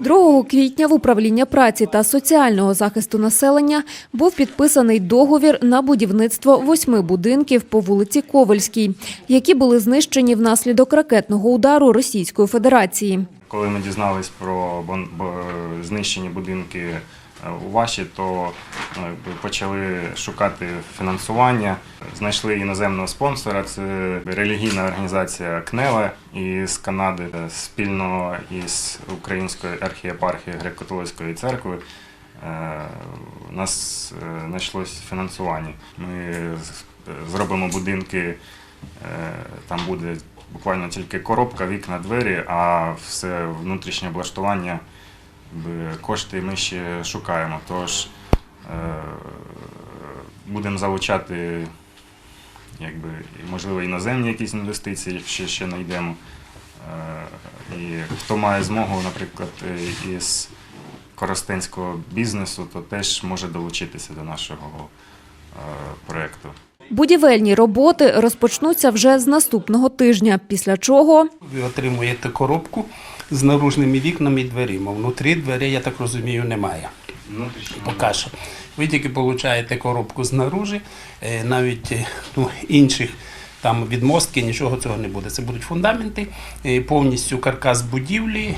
2 квітня в управління праці та соціального захисту населення був підписаний договір на будівництво восьми будинків по вулиці Ковальській, які були знищені внаслідок ракетного удару Російської Федерації. Коли ми дізнались про бон- знищені будинки е, у Ваші, то ну, почали шукати фінансування. Знайшли іноземного спонсора. Це релігійна організація КНЕВА із Канади Е, спільно із Українською архієпархією греко-католицької церкви. е, У нас е, знайшлось фінансування. Ми зробимо будинки, е, там буде буквально тільки коробка, вікна, двері, а все внутрішнє облаштування, кошти ми ще шукаємо. Тож е, будемо залучати, якби, можливо, іноземні якісь інвестиції, якщо ще знайдемо. Е, І хто має змогу, наприклад, е, із коростенського бізнесу, то теж може долучитися до нашого е, проєкту. Будівельні роботи розпочнуться вже з наступного тижня, після чого Ви отримуєте коробку з наружними вікнами і дверима. Внутрі дверей, я так розумію, немає. Поки що. Ви тільки отримуєте коробку знаружи, е, навіть е, ну, інших там відмостки, нічого цього не буде. Це будуть фундаменти, е, повністю каркас будівлі,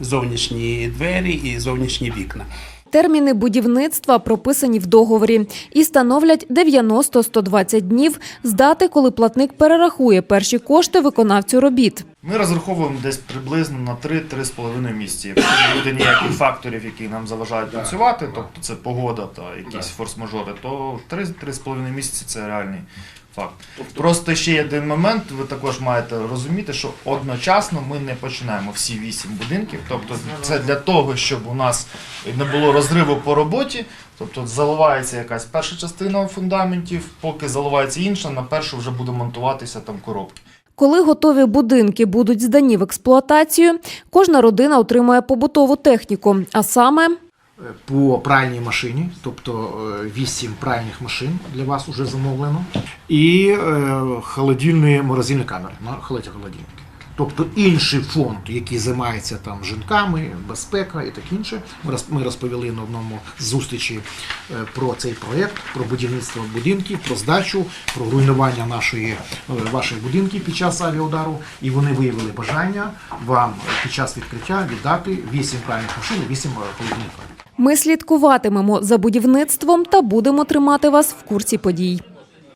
зовнішні двері і зовнішні вікна. Терміни будівництва прописані в договорі і становлять 90-120 днів з дати, коли платник перерахує перші кошти виконавцю робіт. Ми розраховуємо десь приблизно на 3-3,5 місяці. Якщо не буде ніяких факторів, які нам заважають працювати, тобто це погода та якісь форс-мажори, то 3-3,5 місяці це реальний факт. Тобто... Просто ще є один момент, ви також маєте розуміти, що одночасно ми не починаємо всі 8 будинків. Тобто це для того, щоб у нас не було розриву по роботі. Тобто заливається якась перша частина фундаментів, поки заливається інша, на першу вже буде монтуватися там коробки. Коли готові будинки будуть здані в експлуатацію, кожна родина отримає побутову техніку, а саме по пральній машині, тобто 8 пральних машин для вас вже замовлено, і е, холодильні морозильні камери на холодильники. Тобто інший фонд, який займається там жінками, безпека і так інше. Ми роз- Ми розповіли на одному з зустрічі е, про цей проєкт, про будівництво будинків, про здачу, про руйнування нашої е, ваших будинків під час авіаудару. І вони виявили бажання вам під час відкриття віддати 8 пральних машин і 8 холодильних камер. Ми слідкуватимемо за будівництвом та будемо тримати вас в курсі подій.